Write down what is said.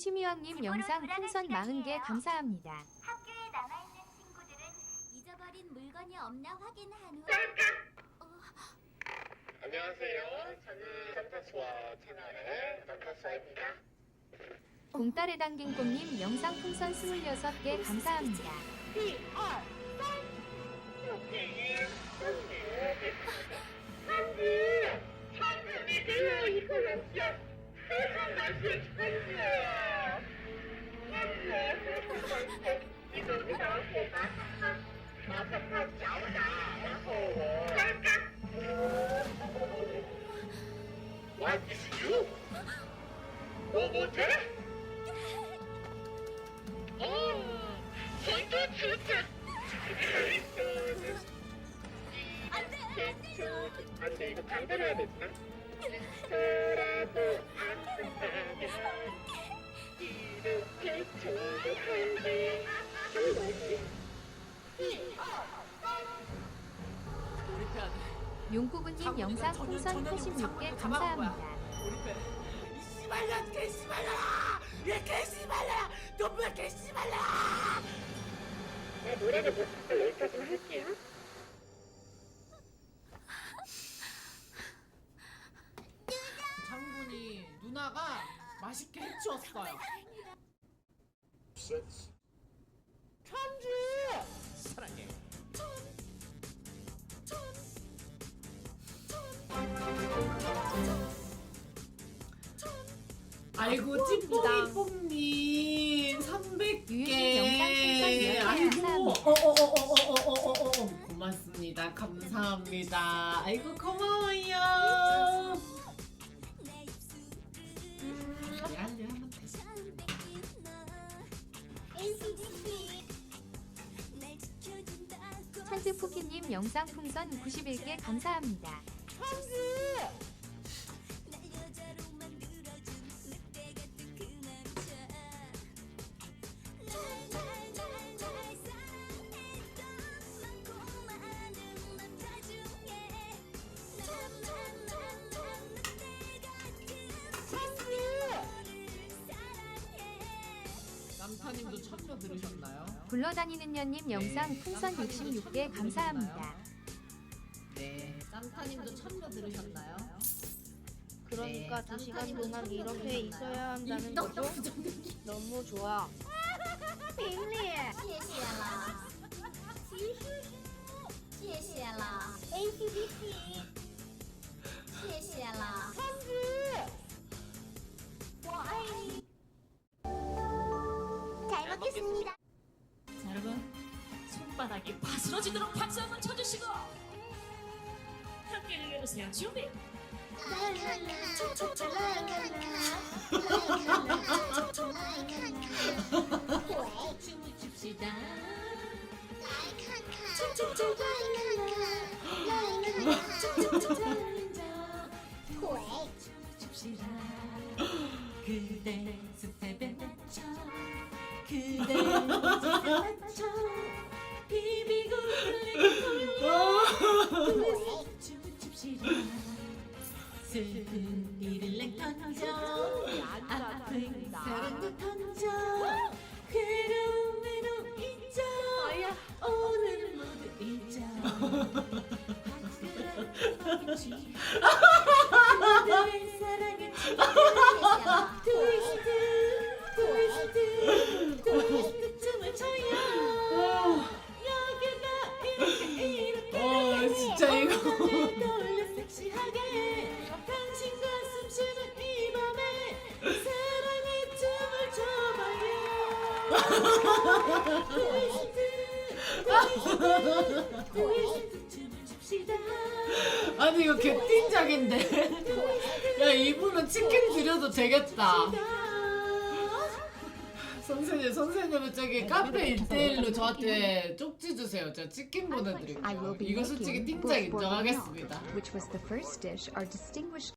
수치미왕님 영상 풍선 40개 감사합니다. 학교에 남아 있는 친구들은 잊어버린 물건이 없나 확인한 후 안녕하세요. 저는 산타수아 채널의 산타수아입니다. 공딸의 당긴 꽃님 영상 풍선 26개 감사합니다. 천지 그요 이거는 진짜 세상 야호, 짤까? What is you? 뭐 뭐지? 어, 저도 진짜 안돼 이거 당근해야 되나? 그래도 안 된다면 이렇게 한 번씩 용구구님 영상 풍선 86개 감사합니다. 이 씨발년 개씨발년아! 얘 개씨발년아! 너왜 개씨발년아! 내 노래를 못 듣고 여기까지만 할게요 장군이 누나가 맛있게 해치웠어요. 천주! 사랑해. 아이고 찌뿌이뽀님 300개 유유님 영상 풍선 열개 아이고 감사합니다. 어어어어어어어 고맙습니다 감사합니다 아이고 고마워요 찬스푸키님 영상 풍선 91개 감사합니다. 남타님도 천녀 들으셨나요? 굴러다니는 년님 영상 풍선 66개 감사합니다. 네 산타님도 천녀 들으셨나요? 그러니까 네, 두 시간 깜깜이도 동안 천국 이렇게 들으셨나요? 있어야 한다는 거죠? 너무 좋아. 谢谢了，谢谢了，ACDC，谢谢了， 손바닥이 바스러지도록 박수 한번 쳐주시고. 함께 읽어주세요. 준비. 춤을 춥시다. 춤을 춥시다. 그대 스텝에 맞춰 그대 스텝에 맞춰 비비고. 슬픈 일을 내던져 아픈 사랑도 던져 괴로움에도 잊자 오늘 모두 잊자 아니 이거 개띵작인데. 야 이분은 치킨 드려도 되겠다 선생님 선생님은 저기 카페 1대1로 저한테 쪽지 주세요. 저 치킨 보내드릴게요. 이거 솔직히 띵작 인정하겠습니다. which was the first dish our distinguished